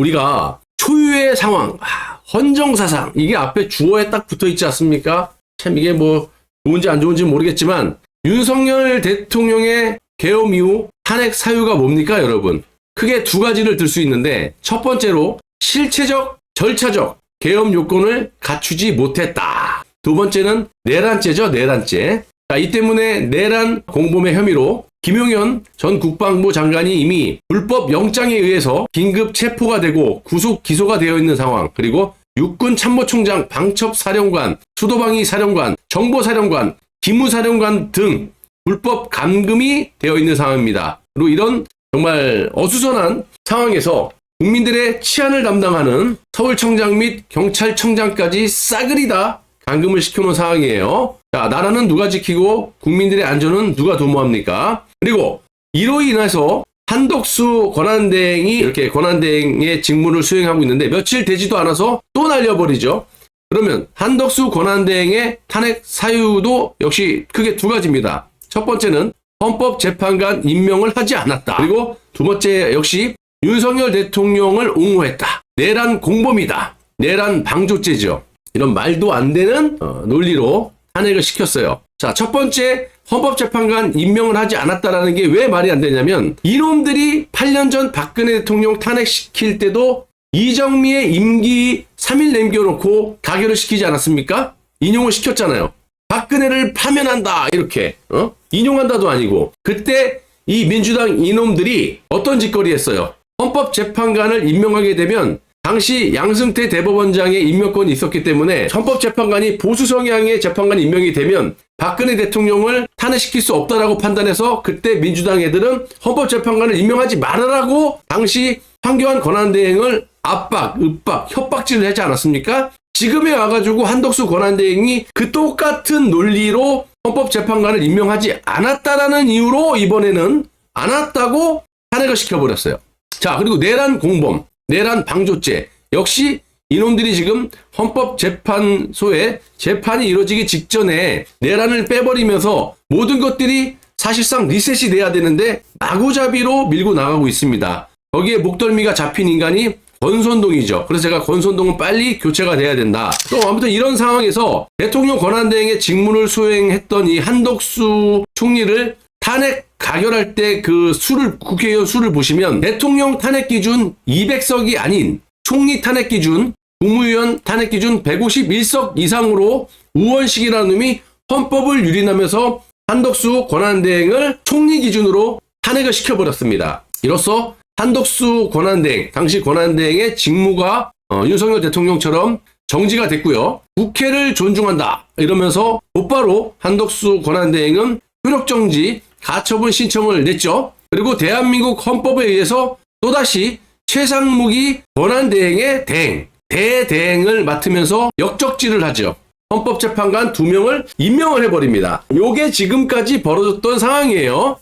우리가 초유의 상황, 아, 헌정사상 이게 앞에 주어에 딱 붙어 있지 않습니까? 참 이게 뭐 좋은지 안 좋은지 모르겠지만 윤석열 대통령의 계엄 이후 탄핵 사유가 뭡니까, 여러분? 크게 두 가지를 들 수 있는데 첫 번째로 실체적, 절차적 계엄 요건을 갖추지 못했다. 두 번째는 내란죄죠, 내란죄. 자, 이 때문에 내란 공범의 혐의로 김용현 전 국방부 장관이 이미 불법 영장에 의해서 긴급 체포가 되고 구속 기소가 되어 있는 상황, 그리고 육군 참모총장 방첩 사령관, 수도방위 사령관, 정보사령관, 기무사령관 등 불법 감금이 되어 있는 상황입니다. 그리고 이런 정말 어수선한 상황에서 국민들의 치안을 담당하는 서울청장 및 경찰청장까지 싸그리 다 감금을 시켜놓은 상황이에요. 자, 나라는 누가 지키고 국민들의 안전은 누가 도모합니까? 그리고 이로 인해서 한덕수 권한대행이 이렇게 권한대행의 직무를 수행하고 있는데 며칠 되지도 않아서 또 날려버리죠. 그러면 한덕수 권한대행의 탄핵 사유도 역시 크게 두 가지입니다. 첫 번째는 헌법재판관 임명을 하지 않았다. 그리고 두 번째 역시 윤석열 대통령을 옹호했다. 내란 공범이다. 내란 방조죄죠. 이런 말도 안 되는 어, 논리로 탄핵을 시켰어요. 자, 첫 번째 헌법재판관 임명을 하지 않았다라는 게 왜 말이 안 되냐면 이놈들이 8년 전 박근혜 대통령 탄핵시킬 때도 이정미의 임기 3일 남겨놓고 가결을 시키지 않았습니까? 인용을 시켰잖아요. 박근혜를 파면한다 이렇게 어? 인용한다도 아니고 그때 이 민주당 이놈들이 어떤 짓거리 했어요? 헌법재판관을 임명하게 되면 당시 양승태 대법원장의 임명권이 있었기 때문에 헌법재판관이 보수 성향의 재판관이 임명이 되면 박근혜 대통령을 탄핵시킬 수 없다라고 판단해서 그때 민주당 애들은 헌법재판관을 임명하지 말아라고 당시 황교안 권한대행을 압박, 윽박, 협박질을 하지 않았습니까? 지금에 와가지고 한덕수 권한대행이 그 똑같은 논리로 헌법재판관을 임명하지 않았다라는 이유로 이번에는 않았다고 탄핵을 시켜버렸어요. 자, 그리고 내란 공범, 내란 방조죄 역시 이놈들이 지금 헌법재판소에 재판이 이루어지기 직전에 내란을 빼버리면서 모든 것들이 사실상 리셋이 돼야 되는데 마구잡이로 밀고 나가고 있습니다. 거기에 목덜미가 잡힌 인간이 권선동이죠. 그래서 제가 권선동은 빨리 교체가 돼야 된다. 또 아무튼 이런 상황에서 대통령 권한대행의 직무를 수행했던 이 한덕수 총리를 탄핵 가결할 때 그 수를 국회의원 수를 보시면 대통령 탄핵 기준 200석이 아닌 총리 탄핵 기준 국무위원 탄핵 기준 151석 이상으로 우원식이라는 놈이 헌법을 유린하면서 한덕수 권한대행을 총리 기준으로 탄핵을 시켜버렸습니다. 이로써 한덕수 권한대행, 당시 권한대행의 직무가 어, 윤석열 대통령처럼 정지가 됐고요. 국회를 존중한다 이러면서 곧바로 한덕수 권한대행은 효력정지 가처분 신청을 냈죠. 그리고 대한민국 헌법에 의해서 또다시 최상무기 권한대행의 대행, 대대행을 맡으면서 역적질을 하죠. 헌법재판관 두 명을 임명을 해버립니다. 요게 지금까지 벌어졌던 상황이에요.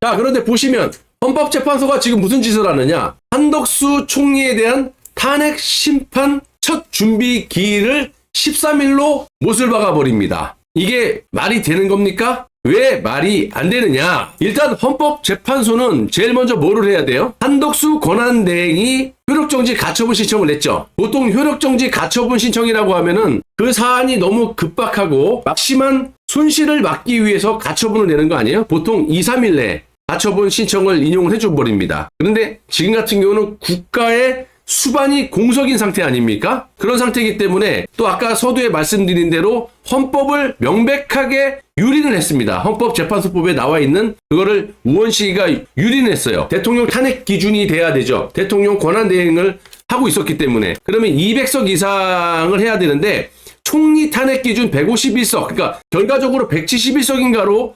자, 그런데 보시면 헌법재판소가 지금 무슨 짓을 하느냐? 한덕수 총리에 대한 탄핵 심판 첫 준비 기일을 13일로 못을 박아 버립니다. 이게 말이 되는 겁니까? 왜 말이 안 되느냐? 일단 헌법재판소는 제일 먼저 뭐를 해야 돼요? 한덕수 권한대행이 효력정지 가처분 신청을 냈죠. 보통 효력정지 가처분 신청이라고 하면은 그 사안이 너무 급박하고 막심한 손실을 막기 위해서 가처분을 내는 거 아니에요? 보통 2, 3일 내에 가처분 신청을 인용을 해줘 버립니다. 그런데 지금 같은 경우는 국가의 수반이 공석인 상태 아닙니까? 그런 상태이기 때문에 또 아까 서두에 말씀드린 대로 헌법을 명백하게 유린을 했습니다. 헌법재판소법에 나와 있는 그거를 우원식이가 유린을 했어요. 대통령 탄핵 기준이 돼야 되죠. 대통령 권한 대행을 하고 있었기 때문에 그러면 200석 이상을 해야 되는데 총리 탄핵 기준 151석 그러니까 결과적으로 171석인가로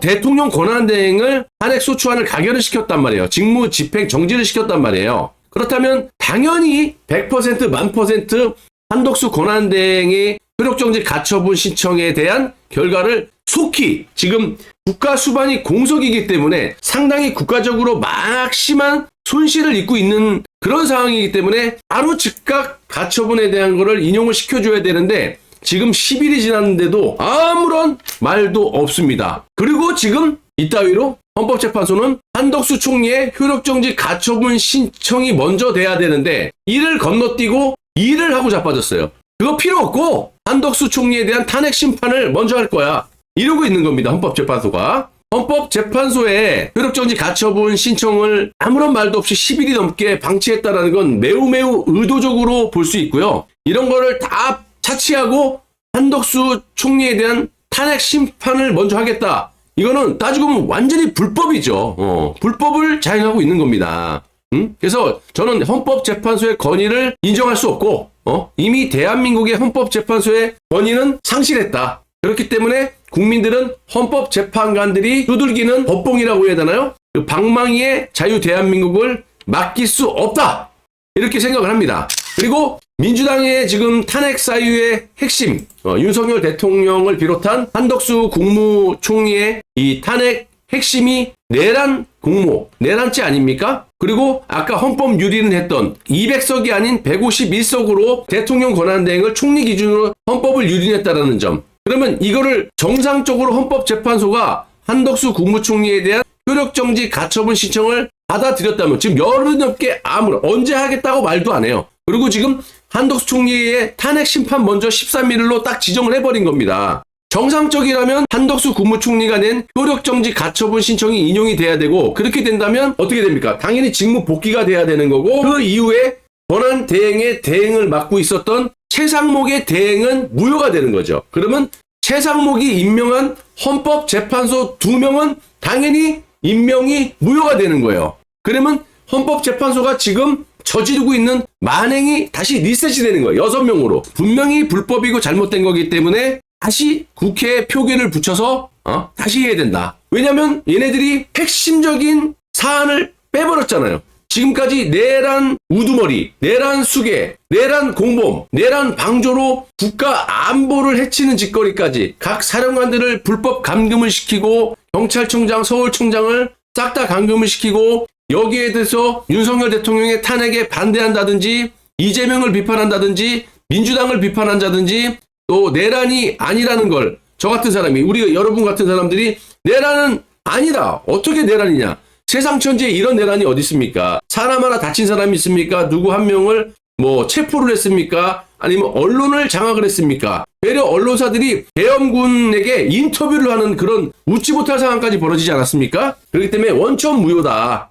대통령 권한 대행을 탄핵 소추안을 가결을 시켰단 말이에요. 직무 집행 정지를 시켰단 말이에요. 그렇다면 당연히 100% 만퍼센트 한덕수 권한대행의 효력정지 가처분 신청에 대한 결과를 속히 지금 국가 수반이 공석이기 때문에 상당히 국가적으로 막심한 손실을 입고 있는 그런 상황이기 때문에 바로 즉각 가처분에 대한 거를 인용을 시켜줘야 되는데 지금 10일이 지났는데도 아무런 말도 없습니다. 그리고 지금 이따위로 헌법재판소는 한덕수 총리의 효력정지 가처분 신청이 먼저 돼야 되는데 이를 건너뛰고 일을 하고 자빠졌어요. 그거 필요 없고 한덕수 총리에 대한 탄핵 심판을 먼저 할 거야. 이러고 있는 겁니다. 헌법재판소가. 헌법재판소에 효력정지 가처분 신청을 아무런 말도 없이 10일이 넘게 방치했다라는 건 매우 매우 의도적으로 볼 수 있고요. 이런 거를 다 차치하고 한덕수 총리에 대한 탄핵 심판을 먼저 하겠다. 이거는 따지고 보면 완전히 불법이죠. 어, 불법을 자행하고 있는 겁니다. 음? 그래서 저는 헌법재판소의 권위를 인정할 수 없고 어? 이미 대한민국의 헌법재판소의 권위는 상실했다. 그렇기 때문에 국민들은 헌법재판관들이 두들기는 법봉이라고 해야 되나요? 그 방망이의 자유 대한민국을 맡길 수 없다. 이렇게 생각을 합니다. 그리고 민주당의 지금 탄핵 사유의 핵심, 어, 윤석열 대통령을 비롯한 한덕수 국무총리의 이 탄핵 핵심이 내란 공모, 내란죄 아닙니까? 그리고 아까 헌법 유리는 했던 200석이 아닌 151석으로 대통령 권한대행을 총리 기준으로 헌법을 유린했다라는 점. 그러면 이거를 정상적으로 헌법재판소가 한덕수 국무총리에 대한 효력정지 가처분 신청을 받아들였다면 지금 열흘 넘게 아무런 언제 하겠다고 말도 안 해요. 그리고 지금 한덕수 총리의 탄핵 심판 먼저 13일로 딱 지정을 해버린 겁니다. 정상적이라면 한덕수 국무총리가 낸 효력정지 가처분 신청이 인용이 돼야 되고 그렇게 된다면 어떻게 됩니까? 당연히 직무 복귀가 돼야 되는 거고 그 이후에 권한 대행의 대행을 맡고 있었던 최상목의 대행은 무효가 되는 거죠. 그러면 최상목이 임명한 헌법재판소 두 명은 당연히 임명이 무효가 되는 거예요. 그러면 헌법재판소가 지금 저지르고 있는 만행이 다시 리셋이 되는 거예요. 여섯 명으로. 분명히 불법이고 잘못된 거기 때문에 다시 국회에 표결을 붙여서 어? 다시 해야 된다. 왜냐면 얘네들이 핵심적인 사안을 빼버렸잖아요. 지금까지 내란 우두머리, 내란 수계, 내란 공범, 내란 방조로 국가 안보를 해치는 짓거리까지 각 사령관들을 불법 감금을 시키고 경찰청장, 서울청장을 싹 다 감금을 시키고 여기에 대해서 윤석열 대통령의 탄핵에 반대한다든지 이재명을 비판한다든지 민주당을 비판한다든지 또 내란이 아니라는 걸 저 같은 사람이 우리 여러분 같은 사람들이 내란은 아니다. 어떻게 내란이냐? 세상 천지에 이런 내란이 어디 있습니까? 사람 하나 다친 사람이 있습니까? 누구 한 명을 뭐 체포를 했습니까? 아니면 언론을 장악을 했습니까? 배려 언론사들이 계엄군에게 인터뷰를 하는 그런 웃지 못할 상황까지 벌어지지 않았습니까? 그렇기 때문에 원천 무효다.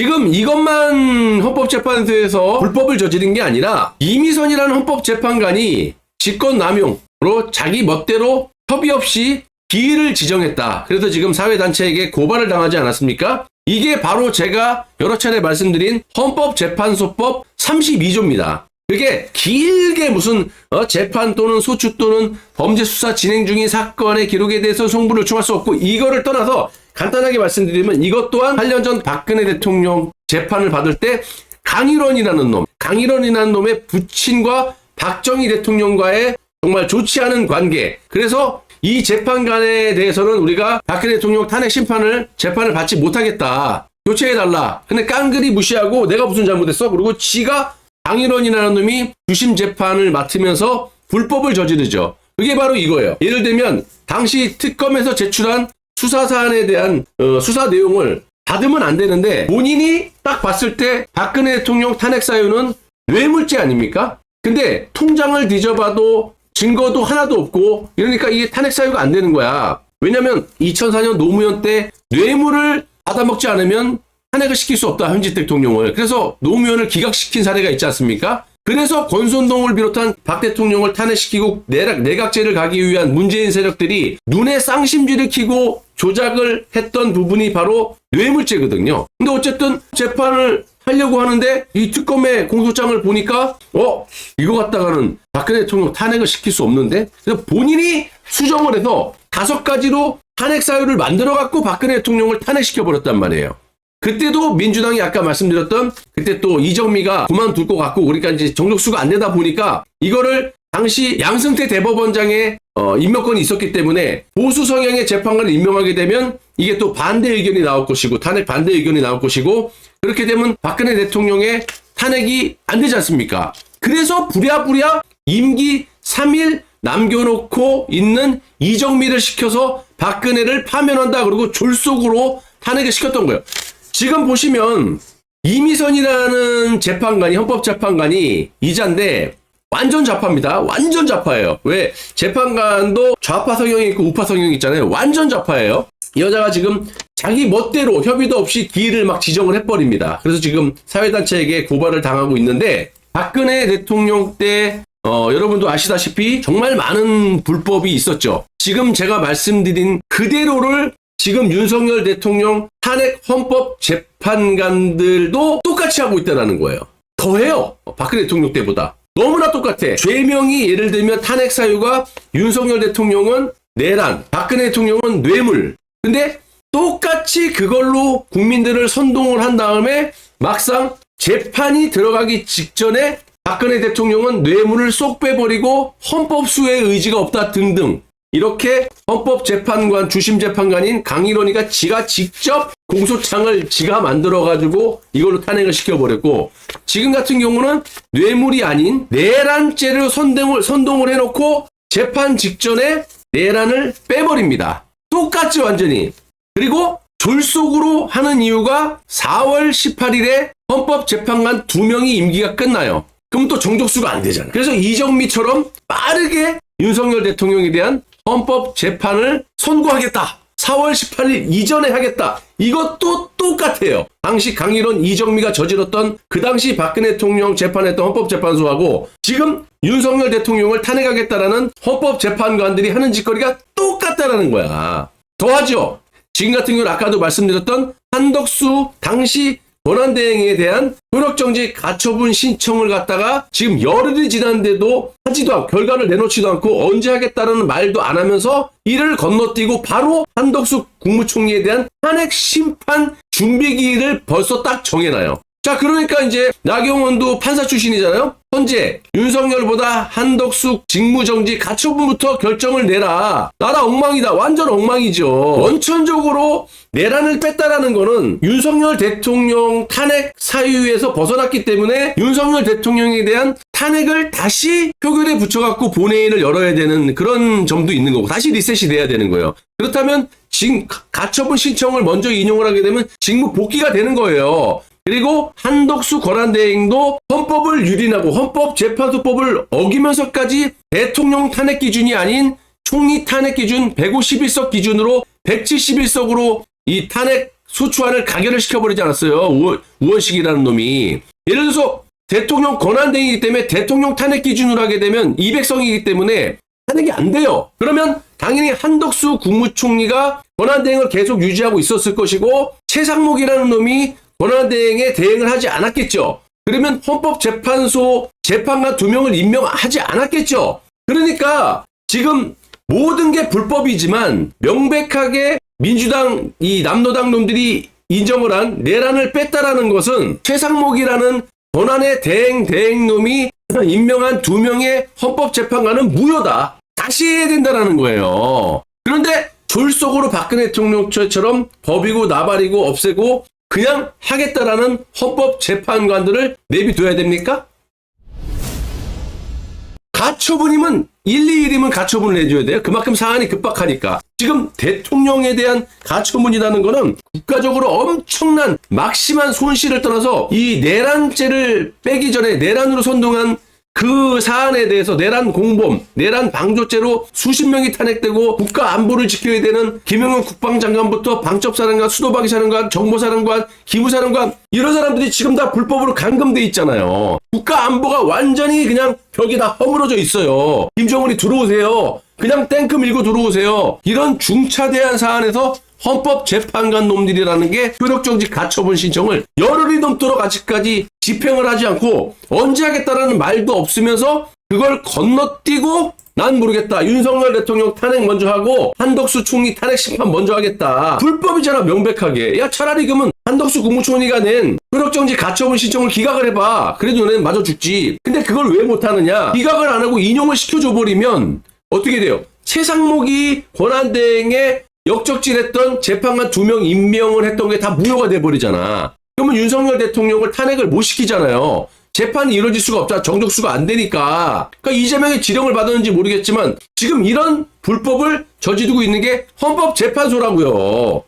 지금 이것만 헌법재판소에서 불법을 저지른 게 아니라 이미선이라는 헌법재판관이 직권남용으로 자기 멋대로 협의 없이 기일을 지정했다. 그래서 지금 사회단체에게 고발을 당하지 않았습니까? 이게 바로 제가 여러 차례 말씀드린 헌법재판소법 32조입니다. 그게 길게 무슨 어, 재판 또는 소추 또는 범죄 수사 진행 중인 사건의 기록에 대해서 송부를 요청할 수 없고 이거를 떠나서 간단하게 말씀드리면 이것 또한 8년 전 박근혜 대통령 재판을 받을 때 강일원이라는 놈, 강일원이라는 놈의 부친과 박정희 대통령과의 정말 좋지 않은 관계. 그래서 이 재판관에 대해서는 우리가 박근혜 대통령 탄핵 심판을 재판을 받지 못하겠다. 교체해달라. 근데 깡그리 무시하고 내가 무슨 잘못했어? 그리고 지가 강일원이라는 놈이 주심 재판을 맡으면서 불법을 저지르죠. 그게 바로 이거예요. 예를 들면 당시 특검에서 제출한 수사 사안에 대한 어, 수사 내용을 받으면 안 되는데 본인이 딱 봤을 때 박근혜 대통령 탄핵 사유는 뇌물죄 아닙니까? 근데 통장을 뒤져봐도 증거도 하나도 없고 이러니까 이게 탄핵 사유가 안 되는 거야. 왜냐면 2004년 노무현 때 뇌물을 받아먹지 않으면 탄핵을 시킬 수 없다 현직 대통령을. 그래서 노무현을 기각시킨 사례가 있지 않습니까? 그래서 권선동을 비롯한 박 대통령을 탄핵시키고 내각, 내각제를 가기 위한 문재인 세력들이 눈에 쌍심지를 키고 조작을 했던 부분이 바로 뇌물죄거든요. 근데 어쨌든 재판을 하려고 하는데 이 특검의 공소장을 보니까 어 이거 갖다가는 박근혜 대통령 탄핵을 시킬 수 없는데 그래서 본인이 수정을 해서 다섯 가지로 탄핵 사유를 만들어 갖고 박근혜 대통령을 탄핵시켜 버렸단 말이에요. 그때도 민주당이 아까 말씀드렸던 그때 또 이정미가 그만둘 것 같고 그러니까 이제 정족수가 안 되다 보니까 이거를 당시 양승태 대법원장의 어, 임명권이 있었기 때문에 보수 성향의 재판관을 임명하게 되면 이게 또 반대 의견이 나올 것이고 탄핵 반대 의견이 나올 것이고 그렇게 되면 박근혜 대통령의 탄핵이 안 되지 않습니까? 그래서 부랴부랴 임기 3일 남겨놓고 있는 이정미를 시켜서 박근혜를 파면한다. 그리고 졸속으로 탄핵을 시켰던 거예요. 지금 보시면 이미선이라는 재판관이 헌법재판관이 이자인데 완전 좌파입니다. 완전 좌파예요. 왜? 재판관도 좌파 성향이 있고 우파 성향이 있잖아요. 완전 좌파예요. 이 여자가 지금 자기 멋대로 협의도 없이 기일을 막 지정을 해버립니다. 그래서 지금 사회단체에게 고발을 당하고 있는데 박근혜 대통령 때 어, 여러분도 아시다시피 정말 많은 불법이 있었죠. 지금 제가 말씀드린 그대로를 지금 윤석열 대통령 탄핵 헌법 재판관들도 똑같이 하고 있다는 거예요. 더해요. 박근혜 대통령 때보다. 너무나 똑같아. 죄명이 예를 들면 탄핵 사유가 윤석열 대통령은 내란, 박근혜 대통령은 뇌물. 근데 똑같이 그걸로 국민들을 선동을 한 다음에 막상 재판이 들어가기 직전에 박근혜 대통령은 뇌물을 쏙 빼버리고 헌법 수호의 의지가 없다 등등 이렇게 헌법재판관 주심재판관인 강일원이가 지가 직접 공소장을 지가 만들어가지고 이걸로 탄핵을 시켜버렸고 지금 같은 경우는 뇌물이 아닌 내란죄를 선동을, 선동을 해놓고 재판 직전에 내란을 빼버립니다. 똑같지 완전히. 그리고 졸속으로 하는 이유가 4월 18일에 헌법재판관 두 명이 임기가 끝나요. 그럼 또 정족수가 안 되잖아요. 그래서 이정미처럼 빠르게 윤석열 대통령에 대한 헌법 재판을 선고하겠다. 4월 18일 이전에 하겠다. 이것도 똑같아요. 당시 강일원 이정미가 저질렀던 그 당시 박근혜 대통령 재판했던 헌법재판소하고 지금 윤석열 대통령을 탄핵하겠다라는 헌법재판관들이 하는 짓거리가 똑같다라는 거야. 더하죠. 지금 같은 경우는 아까도 말씀드렸던 한덕수 당시 권한 대행에 대한 효력정지 가처분 신청을 갖다가 지금 열흘이 지났는데도 하지도 않고 결과를 내놓지도 않고 언제 하겠다는 말도 안 하면서 이를 건너뛰고 바로 한덕수 국무총리에 대한 탄핵 심판 준비기일을 벌써 딱 정해놔요. 자, 그러니까 이제 나경원도 판사 출신이잖아요. 현재 윤석열보다 한덕수 직무정지 가처분부터 결정을 내라. 나라 엉망이다. 완전 엉망이죠. 원천적으로 내란을 뺐다라는 거는 윤석열 대통령 탄핵 사유에서 벗어났기 때문에 윤석열 대통령에 대한 탄핵을 다시 표결에 붙여갖고 본회의를 열어야 되는 그런 점도 있는 거고 다시 리셋이 돼야 되는 거예요. 그렇다면 지금 가- 가처분 신청을 먼저 인용을 하게 되면 직무 복귀가 되는 거예요. 그리고 한덕수 권한대행도 헌법을 유린하고 헌법재판소법을 어기면서까지 대통령 탄핵 기준이 아닌 총리 탄핵 기준 151석 기준으로 171석으로 이 탄핵 소추안을 가결을 시켜버리지 않았어요. 우원, 우원식이라는 놈이. 예를 들어서 대통령 권한대행이기 때문에 대통령 탄핵 기준으로 하게 되면 200석이기 때문에 탄핵이 안 돼요. 그러면 당연히 한덕수 국무총리가 권한대행을 계속 유지하고 있었을 것이고 최상목이라는 놈이 권한 대행에 대행을 하지 않았겠죠. 그러면 헌법재판소 재판관 두 명을 임명하지 않았겠죠. 그러니까 지금 모든 게 불법이지만 명백하게 민주당 이 남노당 놈들이 인정을 한 내란을 뺐다라는 것은 최상목이라는 권한의 대행 대행 놈이 임명한 두 명의 헌법재판관은 무효다. 다시 해야 된다라는 거예요. 그런데 졸속으로 박근혜 대통령처럼 법이고 나발이고 없애고 그냥 하겠다라는 헌법재판관들을 내비둬야 됩니까? 가처분이면 1, 2일이면 가처분을 해줘야 돼요. 그만큼 사안이 급박하니까. 지금 대통령에 대한 가처분이라는 거는 국가적으로 엄청난 막심한 손실을 떠나서 이 내란죄를 빼기 전에 내란으로 선동한 그 사안에 대해서 내란 공범, 내란 방조죄로 수십 명이 탄핵되고 국가 안보를 지켜야 되는 김영현 국방장관부터 방첩사령관, 수도방위사령관, 정보사령관, 기무사령관 이런 사람들이 지금 다 불법으로 감금돼 있잖아요. 국가 안보가 완전히 그냥 벽이 다 허물어져 있어요. 김정은이 들어오세요. 그냥 탱크 밀고 들어오세요. 이런 중차대한 사안에서 헌법재판관 놈들이라는 게 효력정지 가처분 신청을 열흘이 넘도록 아직까지 집행을 하지 않고 언제 하겠다라는 말도 없으면서 그걸 건너뛰고 난 모르겠다. 윤석열 대통령 탄핵 먼저 하고 한덕수 총리 탄핵 심판 먼저 하겠다. 불법이잖아 명백하게. 야 차라리 그러면 한덕수 국무총리가 낸 효력정지 가처분 신청을 기각을 해봐. 그래도 너네는 맞아 죽지. 근데 그걸 왜 못하느냐. 기각을 안 하고 인용을 시켜줘 버리면 어떻게 돼요? 최상목이 권한대행에 역적질했던 재판관 두 명 임명을 했던 게 다 무효가 돼버리잖아. 그러면 윤석열 대통령을 탄핵을 못 시키잖아요. 재판이 이루어질 수가 없다. 정족수가 안 되니까. 그러니까 이재명의 지령을 받았는지 모르겠지만 지금 이런 불법을 저지르고 있는 게 헌법재판소라고요.